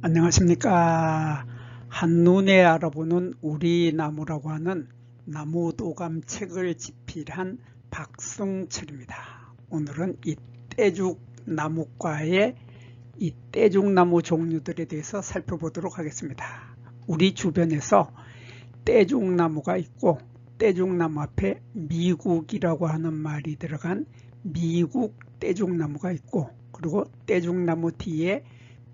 안녕하십니까. 한눈에 알아보는 우리 나무라고 하는 나무 도감 책을 집필한 박승철입니다. 오늘은 이 떼죽 나무과의 이 떼죽 나무 종류들에 대해서 살펴보도록 하겠습니다. 우리 주변에서 떼죽 나무가 있고 떼죽 나무 앞에 미국이라고 하는 말이 들어간 미국 떼죽 나무가 있고 그리고 떼죽 나무 뒤에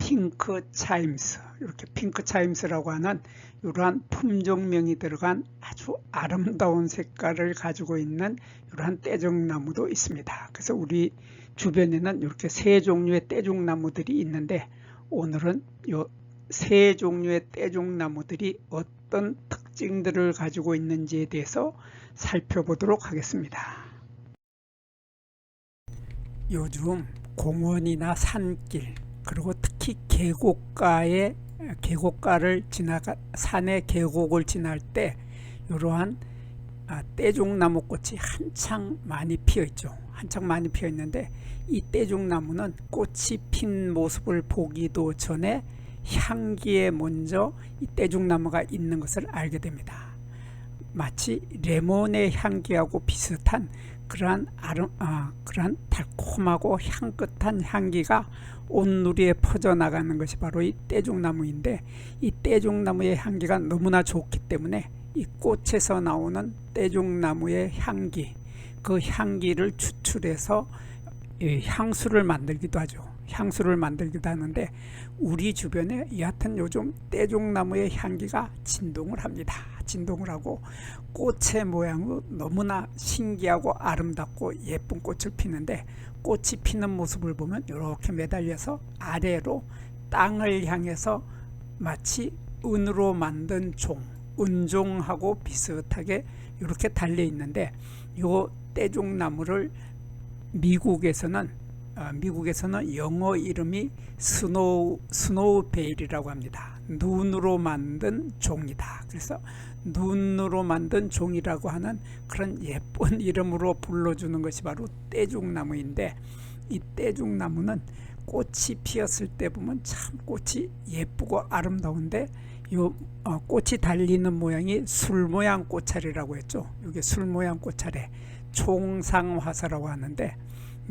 핑크 차임스 이렇게 핑크 차임스라고 하는 이러한 품종명이 들어간 아주 아름다운 색깔을 가지고 있는 이러한 떼종나무도 있습니다. 그래서 우리 주변에는 이렇게 세 종류의 떼종나무들이 있는데 오늘은 이세 종류의 떼종나무들이 어떤 특징들을 가지고 있는지에 대해서 살펴보도록 하겠습니다. 요즘 공원이나 산길 그리고 특히 계곡가에 계곡가를 지나가 산의 계곡을 지날 때 이러한 아, 떼종나무 꽃이 한창 많이 피어 있죠. 한창 많이 피어 있는데 이 떼종나무는 꽃이 핀 모습을 보기도 전에 향기에 먼저 이 떼종나무가 있는 것을 알게 됩니다. 마치 레몬의 향기하고 비슷한 그러한 아름, 아, 그러한 달콤하고 향긋한 향기가 온 누리에 퍼져 나가는 것이 바로 이 떼죽나무인데 이 떼죽나무의 향기가 너무나 좋기 때문에 이 꽃에서 나오는 떼죽나무의 향기 그 향기를 추출해서 향수를 만들기도 하죠. 향수를 만들기도 하는데 우리 주변에 여하튼 요즘 떼종나무의 향기가 진동을 합니다. 진동을 하고 꽃의 모양도 너무나 신기하고 아름답고 예쁜 꽃을 피는데 꽃이 피는 모습을 보면 이렇게 매달려서 아래로 땅을 향해서 마치 은으로 만든 종, 은종하고 비슷하게 이렇게 달려 있는데 요 떼종나무를 미국에서는 어, 미국에서는 영어 이름이 스노우 스노우 베일이라고 합니다. 눈으로 만든 종이다. 그래서 눈으로 만든 종이라고 하는 그런 예쁜 이름으로 불러주는 것이 바로 떼죽나무인데 이 떼죽나무는 꽃이 피었을 때 보면 참 꽃이 예쁘고 아름다운데 요 어, 꽃이 달리는 모양이 술 모양 꽃차례라고 했죠. 이게 술 모양 꽃차례 총상화사라고 하는데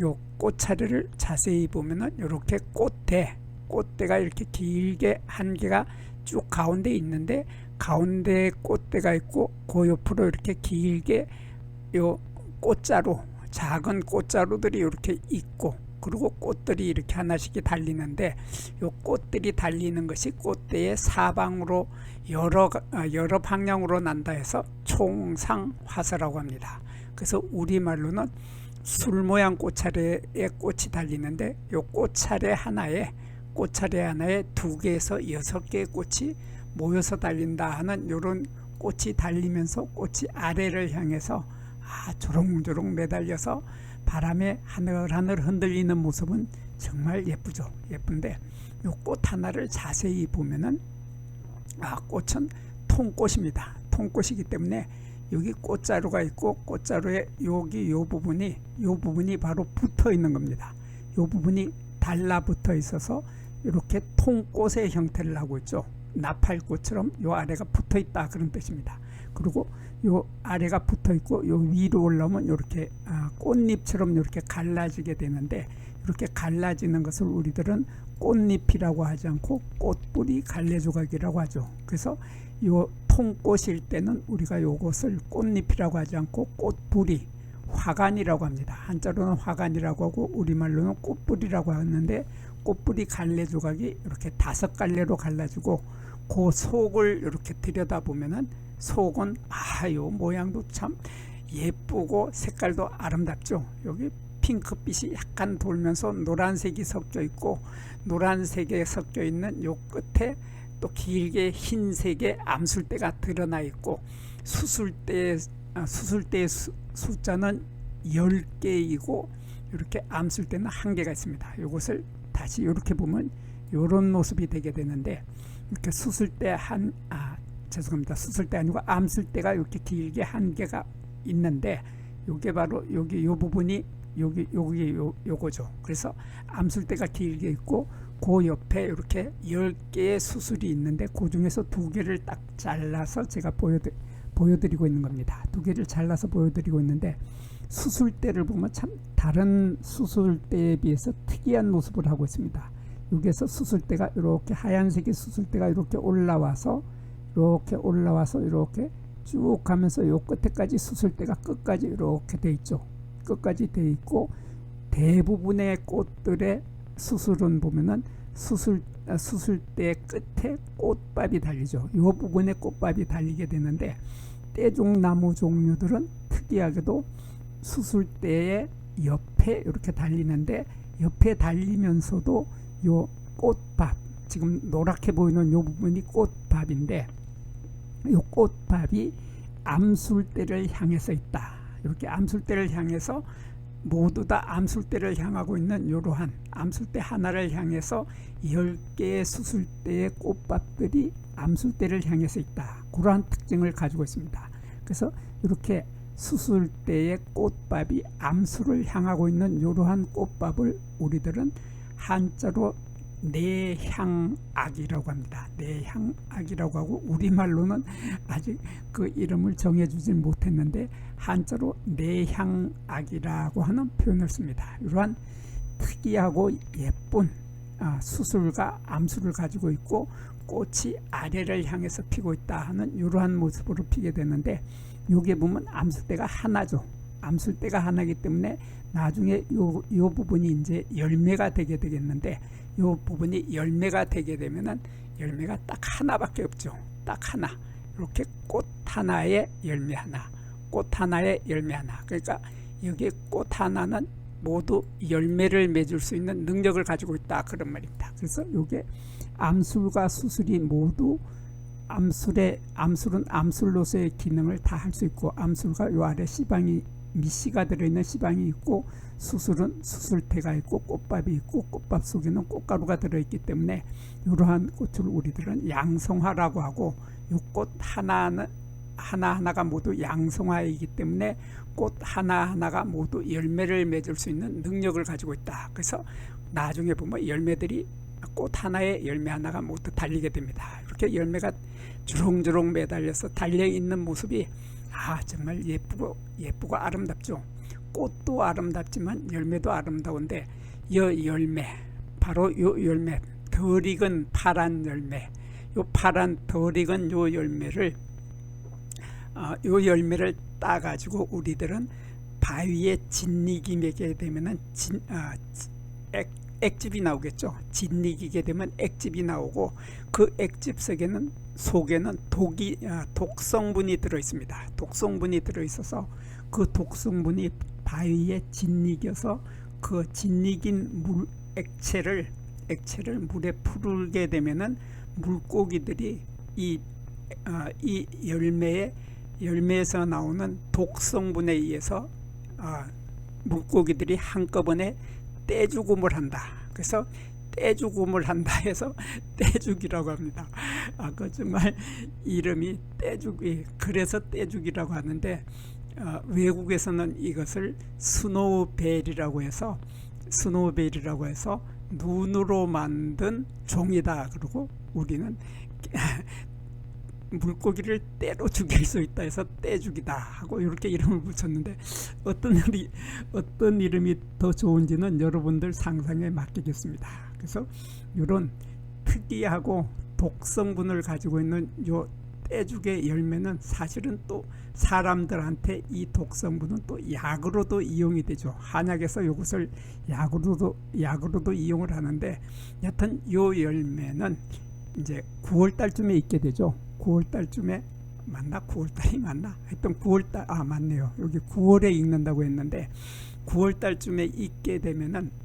요 꽃차례를 자세히 보면은 이렇게 꽃대 꽃대가 이렇게 길게 한 개가 쭉 가운데 있는데 가운데 꽃대가 있고 그 옆으로 이렇게 길게 요 꽃자루 작은 꽃자루들이 이렇게 있고 그리고 꽃들이 이렇게 하나씩 달리는데 요 꽃들이 달리는 것이 꽃대의 사방으로 여러 아, 여러 방향으로 난다 해서 총상화서라고 합니다. 그래서 우리말로는 술 모양 꽃차례에 꽃이 달리는데 요 꽃차례 하나에 꽃차례 하나에 두 개에서 여섯 개의 꽃이 모여서 달린다 하는 요런 꽃이 달리면서 꽃이 아래를 향해서 아 조롱조롱 매달려서 바람에 하늘하늘 흔들리는 모습은 정말 예쁘죠. 예쁜데 요꽃 하나를 자세히 보면은 아 꽃은 통꽃입니다. 통꽃이기 때문에 여기 꽃자루가 있고 꽃자루에 여기 요 부분이 요 부분이 바로 붙어 있는 겁니다. 요 부분이 달라붙어 있어서 이렇게 통꽃의 형태를 하고 있죠. 나팔꽃처럼 요 아래가 붙어 있다 그런 뜻입니다. 그리고 요 아래가 붙어 있고 요 위로 올라오면 이렇게 아, 꽃잎처럼 이렇게 갈라지게 되는데 이렇게 갈라지는 것을 우리들은 꽃잎이라고 하지 않고 꽃뿌리 갈래조각이라고 하죠. 그래서 요 통꽃일 때는 우리가 요것을 꽃잎이라고 하지 않고 꽃뿌리 화관이라고 합니다. 한자로는 화관이라고 하고 우리말로는 꽃뿌리라고 하는데 꽃뿌리 갈래 조각이 이렇게 다섯 갈래로 갈라지고 그 속을 이렇게 들여다 보면은 속은 아요 모양도 참 예쁘고 색깔도 아름답죠. 여기 핑크빛이 약간 돌면서 노란색이 섞여 있고 노란색에 섞여 있는 요 끝에 또 길게 흰색의 암술대가 드러나 있고 수술대 아, 수술대의 수, 숫자는 10개이고 이렇게 암술대는 한 개가 있습니다. 이것을 다시 이렇게 보면 이런 모습이 되게 되는데 이렇게 수술대 한 아, 죄송합니다. 수술대 아니고 암술대가 이렇게 길게 한 개가 있는데 이게 바로 여기 요 부분이 여기 여기 요 요거죠. 그래서 암술대가 길게 있고 그 옆에 이렇게 10개의 수술이 있는데 그 중에서 두 개를 딱 잘라서 제가 보여드, 보여드리고 있는 겁니다. 두 개를 잘라서 보여드리고 있는데 수술대를 보면 참 다른 수술대에 비해서 특이한 모습을 하고 있습니다. 여기에서 수술대가 이렇게 하얀색의 수술대가 이렇게 올라와서 이렇게 올라와서 이렇게 쭉 가면서 요 끝에까지 수술대가 끝까지 이렇게 돼 있죠. 끝까지 돼 있고 대부분의 꽃들의 수술은 보면은 수술 아, 수술대 끝에 꽃밥이 달리죠. 이 부분에 꽃밥이 달리게 되는데 떼종 나무 종류들은 특이하게도 수술대의 옆에 이렇게 달리는데 옆에 달리면서도 요 꽃밥 지금 노랗게 보이는 요 부분이 꽃밥인데 요 꽃밥이 암술대를 향해서 있다. 이렇게 암술대를 향해서 모두 다 암술대를 향하고 있는 이러한 암술대 하나를 향해서 10개의 수술대의 꽃밥들이 암술대를 향해서 있다. 그러한 특징을 가지고 있습니다. 그래서 이렇게 수술대의 꽃밥이 암술을 향하고 있는 이러한 꽃밥을 우리들은 한자로 내향악이라고 합니다. 내향악이라고 하고 우리말로는 아직 그 이름을 정해주질 못했는데 한자로 내향악이라고 하는 표현을 씁니다. 이러한 특이하고 예쁜 아, 수술과 암술을 가지고 있고 꽃이 아래를 향해서 피고 있다 하는 이러한 모습으로 피게 되는데 여기에 보면 암술대가 하나죠. 암술대가 하나이기 때문에 나중에 요, 요 부분이 이제 열매가 되게 되겠는데 요 부분이 열매가 되게 되면은 열매가 딱 하나밖에 없죠. 딱 하나. 이렇게 꽃 하나에 열매 하나. 꽃 하나에 열매 하나. 그러니까 여기 꽃 하나는 모두 열매를 맺을 수 있는 능력을 가지고 있다 그런 말입니다. 그래서 요게 암술과 수술이 모두 암술의 암술은 암술로서의 기능을 다 할 수 있고 암술과 요 아래 시방이 미씨가 들어있는 시방이 있고 수술은 수술태가 있고 꽃밥이 있고 꽃밥 속에는 꽃가루가 들어있기 때문에 이러한 꽃을 우리들은 양성화라고 하고 이 꽃 하나는 하나하나가 모두 양성화이기 때문에 꽃 하나하나가 모두 열매를 맺을 수 있는 능력을 가지고 있다. 그래서 나중에 보면 열매들이 꽃 하나에 열매 하나가 모두 달리게 됩니다. 이렇게 열매가 주렁주렁 매달려서 달려 있는 모습이 아 정말 예쁘고 예쁘고 아름답죠. 꽃도 아름답지만 열매도 아름다운데 이 열매 바로 요 열매 덜 익은 파란 열매 요 파란 덜 익은 요 열매를 어, 요 열매를 따 가지고 우리들은 바위에 진리기 매게 되면은 진, 아, 액, 액즙이 나오겠죠. 진리기게 되면 액즙이 나오고 그 액즙 속에는 속에는 독이 아, 독성분이 들어 있습니다. 독성분이 들어 있어서 그 독성분이 바위에 진리겨서 그 진리긴 물 액체를 액체를 물에 풀게 되면은 물고기들이 이, 어, 이 열매에 열매에서 나오는 독성분에 의해서 어, 물고기들이 한꺼번에 떼죽음을 한다. 그래서 떼죽음을 한다 해서 떼죽이라고 합니다. 아, 그 정말 이름이 떼죽이 그래서 떼죽이라고 하는데 어, 외국에서는 이것을 스노우벨이라고 해서 스노우벨이라고 해서 눈으로 만든 종이다 그러고 우리는 물고기를 때로 죽일 수 있다 해서 떼죽이다 하고 이렇게 이름을 붙였는데 어떤 이름이 어떤 이름이 더 좋은지는 여러분들 상상에 맡기겠습니다. 그래서 이런 특이하고 독성분을 가지고 있는 요 떼죽의 열매는 사실은 또 사람들한테 이 독성분은 또 약으로도 이용이 되죠. 한약에서 이것을 약으로도 약으로도 이용을 하는데 여튼 요 열매는 이제 9월 달쯤에 있게 되죠. 9월 달쯤에 맞나? 9월 달이 맞나? 하여튼 9월 달, 아, 맞네요. 여기 9월에 익는다고 했는데 9월 달쯤에 익게 되면은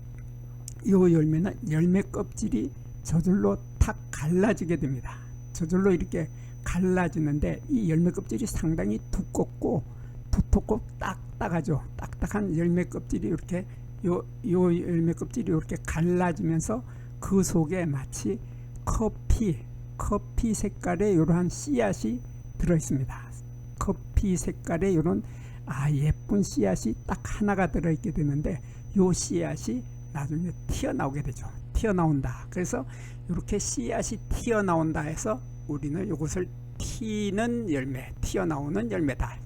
요 열매는 열매 껍질이 저절로 탁 갈라지게 됩니다. 저절로 이렇게 갈라지는데 이 열매 껍질이 상당히 두껍고 두텁고 딱딱하죠. 딱딱한 열매 껍질이 이렇게 요, 요 열매 껍질이 이렇게 갈라지면서 그 속에 마치 커피 커피 색깔의 이러한 씨앗이 들어 있습니다. 커피 색깔의 이런 아 예쁜 씨앗이 딱 하나가 들어 있게 되는데 요 씨앗이 나중에 튀어나오게 되죠. 튀어나온다. 그래서 이렇게 씨앗이 튀어나온다 해서 우리는 이것을 튀는 열매, 튀어나오는 열매다.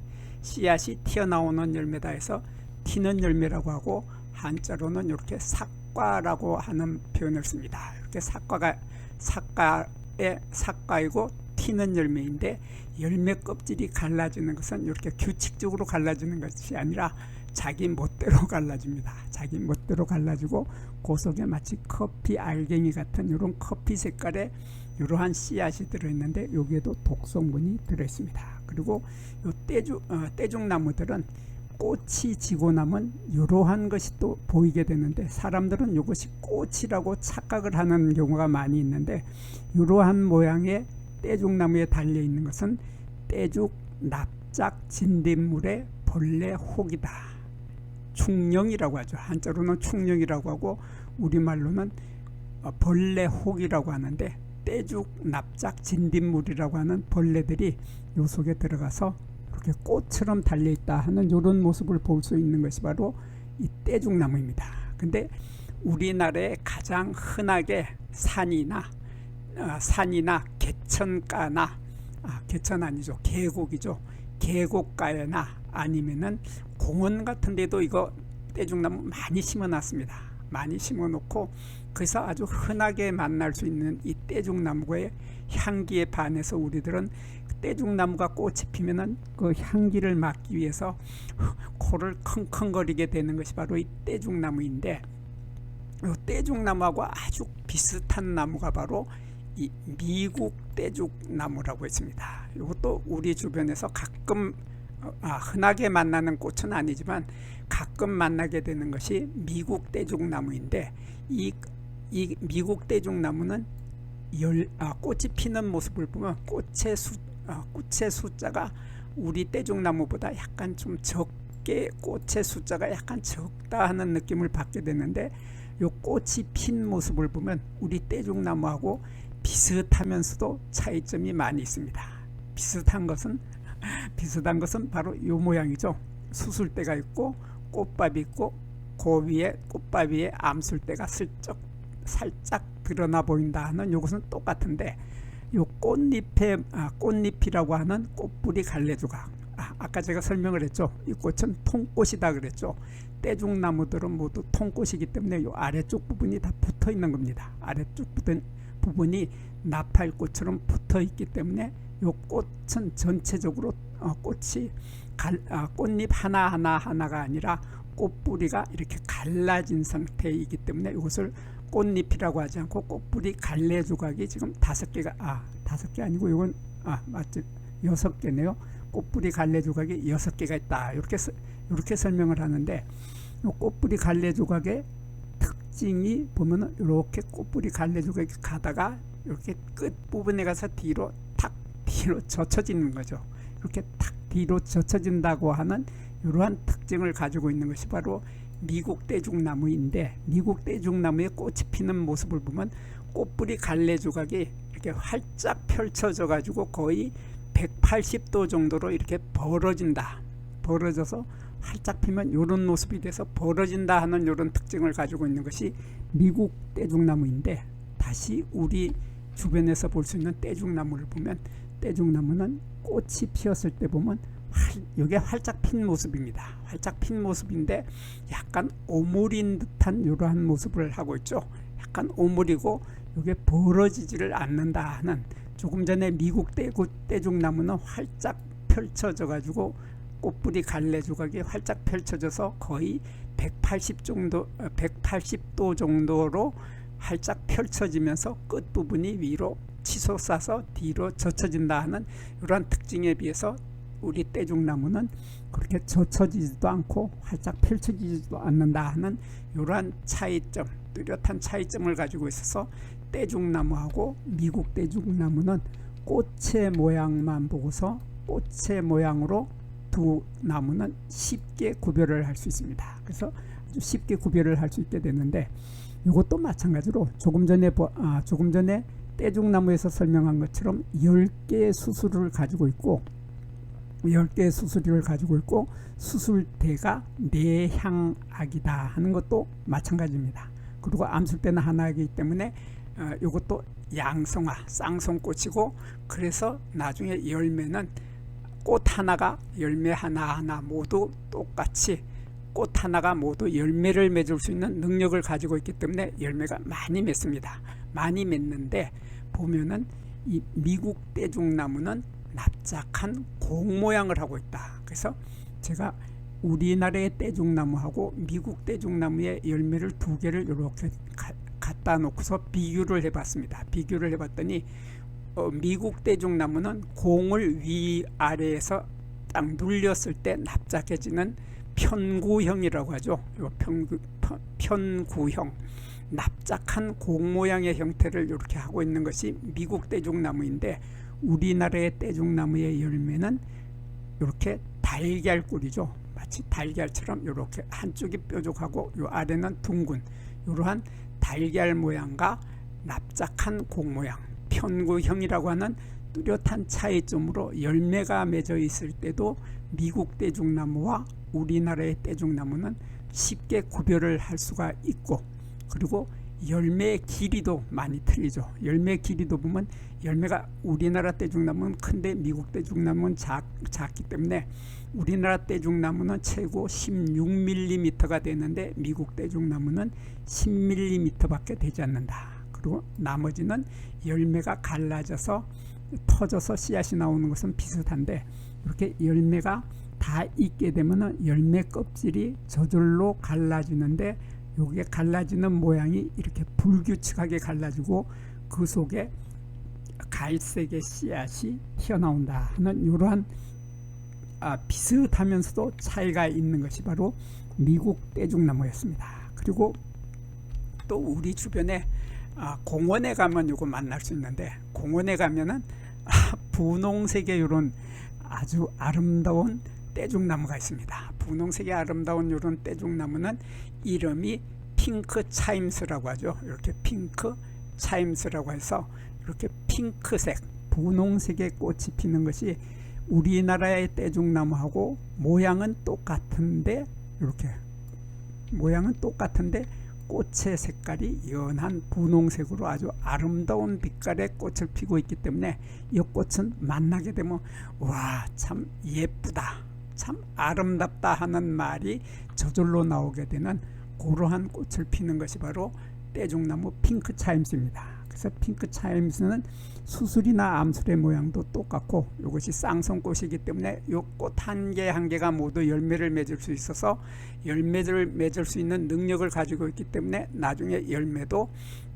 씨앗이 튀어나오는 열매다 해서 튀는 열매라고 하고 한자로는 이렇게 삭과라고 하는 표현을 씁니다. 이렇게 삭과가 삭과의 삭과이고 튀는 열매인데 열매 껍질이 갈라지는 것은 이렇게 규칙적으로 갈라지는 것이 아니라 자기 멋대로 갈라집니다. 자기 멋대로 갈라지고 그 속에 마치 커피 알갱이 같은 이런 커피 색깔의 이러한 씨앗이 들어있는데 여기에도 독성분이 들어있습니다. 그리고 요 떼죽 어, 떼죽나무들은 꽃이 지고 나면 이러한 것이 또 보이게 되는데 사람들은 이것이 꽃이라고 착각을 하는 경우가 많이 있는데 이러한 모양의 떼죽나무에 달려 있는 것은 떼죽 납작 진딧물의 벌레 혹이다. 충령이라고 하죠. 한자로는 충령이라고 하고 우리말로는 어, 벌레 혹이라고 하는데 떼죽 납작 진딧물이라고 하는 벌레들이 요 속에 들어가서 이렇게 꽃처럼 달려 있다 하는 이런 모습을 볼 수 있는 것이 바로 이 떼죽나무입니다. 근데 우리나라에 가장 흔하게 산이나 어, 산이나 개천가나 아, 개천 아니죠 계곡이죠 계곡가에나 아니면은 공원 같은 데도 이거 떼죽나무 많이 심어 놨습니다 많이 심어 놓고 그래서 아주 흔하게 만날 수 있는 이 떼죽나무의 향기에 반해서 우리들은 떼죽나무가 꽃이 피면은 그 향기를 맡기 위해서 코를 킁킁거리게 되는 것이 바로 이 떼죽나무인데 이 떼죽나무하고 아주 비슷한 나무가 바로 이 미국 떼죽나무라고 있습니다. 이것도 우리 주변에서 가끔 흔하게 만나는 꽃은 아니지만 가끔 만나게 되는 것이 미국 떼죽나무인데 이, 이 미국 떼죽나무는 열, 아, 꽃이 피는 모습을 보면 꽃의 수, 아, 꽃의 숫자가 우리 떼죽나무보다 약간 좀 적게 꽃의 숫자가 약간 적다 하는 느낌을 받게 되는데 요 꽃이 핀 모습을 보면 우리 떼죽나무하고 비슷하면서도 차이점이 많이 있습니다. 비슷한 것은 비슷한 것은 바로 요 모양이죠. 수술대가 있고 꽃밥이 있고 그 위에 꽃밥 위에 암술대가 슬쩍 살짝 드러나 보인다 하는 요것은 똑같은데 요 꽃잎에 아, 꽃잎이라고 하는 꽃뿌리 갈래조각 아, 아까 제가 설명을 했죠. 이 꽃은 통꽃이다 그랬죠. 떼죽나무들은 모두 통꽃이기 때문에 요 아래쪽 부분이 다 붙어 있는 겁니다. 아래쪽 부분 부분이 나팔꽃처럼 붙어 있기 때문에 요 꽃은 전체적으로 어, 꽃이 갈, 아, 꽃잎 하나 하나 하나가 아니라 꽃뿌리가 이렇게 갈라진 상태이기 때문에 이것을 꽃잎이라고 하지 않고 꽃뿌리 갈래 조각이 지금 다섯 개가 아 다섯 개 아니고 이건 아 맞지 여섯 개네요. 꽃뿌리 갈래 조각이 여섯 개가 있다 이렇게 서- 이렇게 설명을 하는데 이 꽃뿌리 갈래 조각의 특징이 보면은 이렇게 꽃뿌리 갈래 조각이 가다가 이렇게 끝 부분에 가서 뒤로 탁 뒤로 젖혀지는 거죠. 이렇게 탁 뒤로 젖혀진다고 하는 이러한 특징을 가지고 있는 것이 바로 미국 떼죽나무인데 미국 떼죽나무의 꽃이 피는 모습을 보면 꽃뿌리 갈래 조각이 이렇게 활짝 펼쳐져 가지고 거의 180도 정도로 이렇게 벌어진다. 벌어져서 활짝 피면 이런 모습이 돼서 벌어진다 하는 이런 특징을 가지고 있는 것이 미국 떼죽나무인데 다시 우리 주변에서 볼 수 있는 떼죽나무를 보면 떼죽나무는 꽃이 피었을 때 보면 활, 이게 활짝 핀 모습입니다. 활짝 핀 모습인데 약간 오물인 듯한 이러한 모습을 하고 있죠. 약간 오물이고 이게 벌어지지를 않는다 하는 조금 전에 미국 떼구, 떼죽나무는 활짝 펼쳐져 가지고 꽃뿌리 갈래 조각이 활짝 펼쳐져서 거의 180 정도, 180도 정도로 활짝 펼쳐지면서 끝 부분이 위로 치솟아서 뒤로 젖혀진다 하는 이러한 특징에 비해서 우리 떼죽나무는 그렇게 젖혀지지도 않고 활짝 펼쳐지지도 않는다 하는 이러한 차이점, 뚜렷한 차이점을 가지고 있어서 떼죽나무하고 미국 떼죽나무는 꽃의 모양만 보고서 꽃의 모양으로 두 나무는 쉽게 구별을 할 수 있습니다. 그래서 아주 쉽게 구별을 할 수 있게 되는데 이것도 마찬가지로 조금 전에 보- 아, 조금 전에 떼죽나무에서 설명한 것처럼 10개의 수술을 가지고 있고 10개의 수술을 가지고 있고 수술대가 내향악이다 하는 것도 마찬가지입니다. 그리고 암술대는 하나이기 때문에 어, 이것도 양성화 쌍성꽃이고 그래서 나중에 열매는 꽃 하나가 열매 하나하나 모두 똑같이 꽃 하나가 모두 열매를 맺을 수 있는 능력을 가지고 있기 때문에 열매가 많이 맺습니다. 많이 맺는데 보면은 이 미국 떼죽나무는 납작한 공 모양을 하고 있다. 그래서 제가 우리나라의 떼죽나무하고 미국 떼죽나무의 열매를 두 개를 이렇게 가- 갖다 놓고서 비교를 해봤습니다. 비교를 해봤더니 어, 미국 떼죽나무는 공을 위아래에서 딱 눌렸을 때 납작해지는 편구형이라고 하죠. 요 편구, 편- 편구형 납작한 공 모양의 형태를 이렇게 하고 있는 것이 미국 떼죽나무인데 우리나라의 떼죽나무의 열매는 이렇게 달걀꿀이죠. 마치 달걀처럼 이렇게 한쪽이 뾰족하고 요 아래는 둥근 이러한 달걀 모양과 납작한 공 모양 편구형이라고 하는 뚜렷한 차이점으로 열매가 맺어 있을 때도 미국 떼죽나무와 우리나라의 떼죽나무는 쉽게 구별을 할 수가 있고 그리고 열매의 길이도 많이 틀리죠. 열매 길이도 보면 열매가 우리나라 떼죽나무는 큰데 미국 떼죽나무는 작, 작기 때문에 우리나라 떼죽나무는 최고 16mm가 되는데 미국 떼죽나무는 10mm밖에 되지 않는다. 그리고 나머지는 열매가 갈라져서 터져서 씨앗이 나오는 것은 비슷한데 이렇게 열매가 다 있게 되면은 열매 껍질이 저절로 갈라지는데 여기에 갈라지는 모양이 이렇게 불규칙하게 갈라지고 그 속에 갈색의 씨앗이 튀어나온다 하는 이러한 아, 비슷하면서도 차이가 있는 것이 바로 미국 떼죽나무였습니다. 그리고 또 우리 주변에 아, 공원에 가면 이거 만날 수 있는데 공원에 가면은 아, 분홍색의 이런 아주 아름다운 떼죽나무가 있습니다. 분홍색의 아름다운 이런 떼죽나무는 이름이 핑크 차임스라고 하죠. 이렇게 핑크 차임스라고 해서 이렇게 핑크색, 분홍색의 꽃이 피는 것이 우리나라의 떼죽나무하고 모양은 똑같은데 이렇게 모양은 똑같은데 꽃의 색깔이 연한 분홍색으로 아주 아름다운 빛깔의 꽃을 피고 있기 때문에 이 꽃은 만나게 되면 와 참 예쁘다 참 아름답다 하는 말이 저절로 나오게 되는 그러한 꽃을 피는 것이 바로 떼죽나무 핑크 차임스입니다. 그래서 핑크 차임스는 수술이나 암술의 모양도 똑같고 이것이 쌍성꽃이기 때문에 이 꽃 한 개 한 개가 모두 열매를 맺을 수 있어서 열매를 맺을 수 있는 능력을 가지고 있기 때문에 나중에 열매도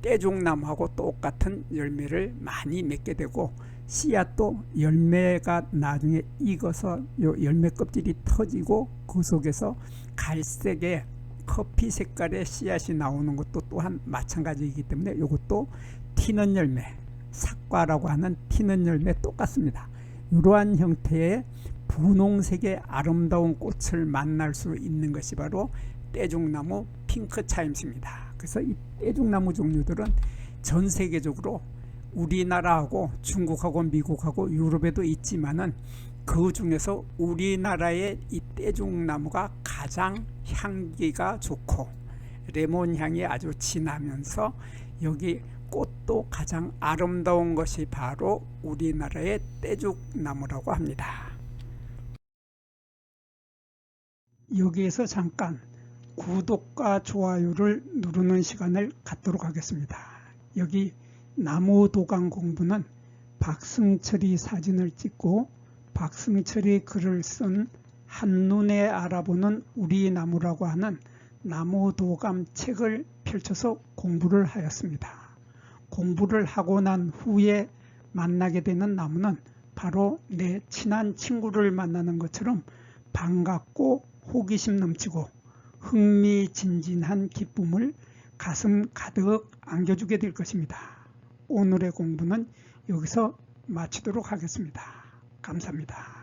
떼죽나무하고 똑같은 열매를 많이 맺게 되고 씨앗도 열매가 나중에 익어서 요 열매 껍질이 터지고 그 속에서 갈색의 커피 색깔의 씨앗이 나오는 것도 또한 마찬가지이기 때문에 이것도 튀는 열매, 삭과라고 하는 튀는 열매 똑같습니다. 이러한 형태의 분홍색의 아름다운 꽃을 만날 수 있는 것이 바로 떼죽나무 핑크 차임스입니다. 그래서 이 떼죽나무 종류들은 전 세계적으로 우리나라하고 중국하고 미국하고 유럽에도 있지만은 그 중에서 우리나라의 이 떼죽나무가 가장 향기가 좋고 레몬 향이 아주 진하면서 여기 꽃도 가장 아름다운 것이 바로 우리나라의 떼죽나무라고 합니다. 여기에서 잠깐 구독과 좋아요를 누르는 시간을 갖도록 하겠습니다. 여기 나무 도감 공부는 박승철이 사진을 찍고 박승철이 글을 쓴 한눈에 알아보는 우리 나무라고 하는 나무 도감 책을 펼쳐서 공부를 하였습니다. 공부를 하고 난 후에 만나게 되는 나무는 바로 내 친한 친구를 만나는 것처럼 반갑고 호기심 넘치고 흥미진진한 기쁨을 가슴 가득 안겨주게 될 것입니다. 오늘의 공부는 여기서 마치도록 하겠습니다. 감사합니다.